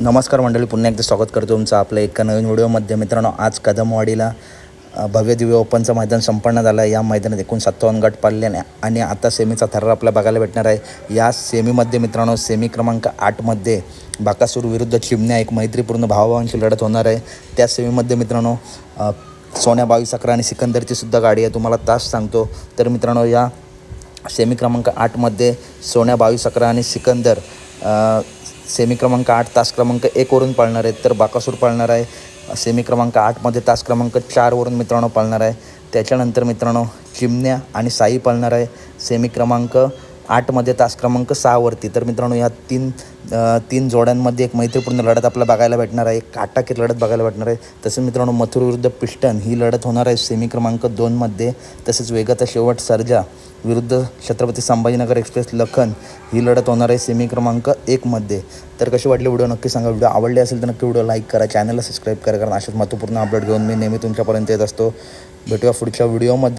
नमस्कार मंडळी पुन्हा एकदा स्वागत करतो तुमचं आपल्या एका नवीन व्हिडिओमध्ये मित्रांनो आज कदमवाडीला भव्य दिव्य ओपनचं मैदान संपन्न झालं. आहे या मैदानात एकूण सत्तावन्न गट पाडले आणि- आणि आता सेमीचा थरार आपल्याला बघायला भेटणार आहे. या सेमीमध्ये मित्रांनो सेमी क्रमांक आठमध्ये बाकासूर विरुद्ध चिमण्या एक मैत्रीपूर्ण भावाभावांची लढत होणार आहे. त्या सेमीमध्ये मित्रांनो सोन्या बावीस अकरा आणि सिकंदरची सुद्धा गाडी आहे. तुम्हाला तास सांगतो. तर मित्रांनो या सेमी क्रमांक आठमध्ये सोन्या बावीस अकरा आणि सिकंदर सेमी क्रमांक आठ तास क्रमांक एकवरून पाळणार आहेत तर बाकासूर पाळणार आहे. सेमी क्रमांक आठमध्ये तास क्रमांक चारवरून मित्रांनो पाळणार आहे. त्याच्यानंतर मित्रांनो चिमण्या आणि साई पाळणार आहे. सेमी क्रमांक आठमध्ये तास क्रमांक सहावरती तर मित्रांनो ह्या तीन तीन जोड्यांमध्ये एक मैत्रीपूर्ण लढत आपल्याला बघायला भेटणार आहे. एक काटाकीर लढत बघायला भेटणार आहे. तसेच मित्रांनो मथुर विरुद्ध पिस्टन ही लढत होणार आहे. सेमी क्रमांक दोनमध्ये तसेच वेगाचा शेवट सर्जा विरुद्ध छत्रपती संभाजीनगर एक्सप्रेस लखन ही लढत होणार आहे सेमी क्रमांक एकमध्ये तर कशी वाटली व्हिडिओ नक्की सांगा. व्हिडिओ आवडले असेल तर नक्की व्हिडिओ लाईक करा. चॅनलला सबस्क्राईब करा कारण अशाच महत्त्वपूर्ण अपडेट घेऊन मी नेहमी तुमच्यापर्यंत येत असतो. भेटूया पुढच्या व्हिडिओमध्ये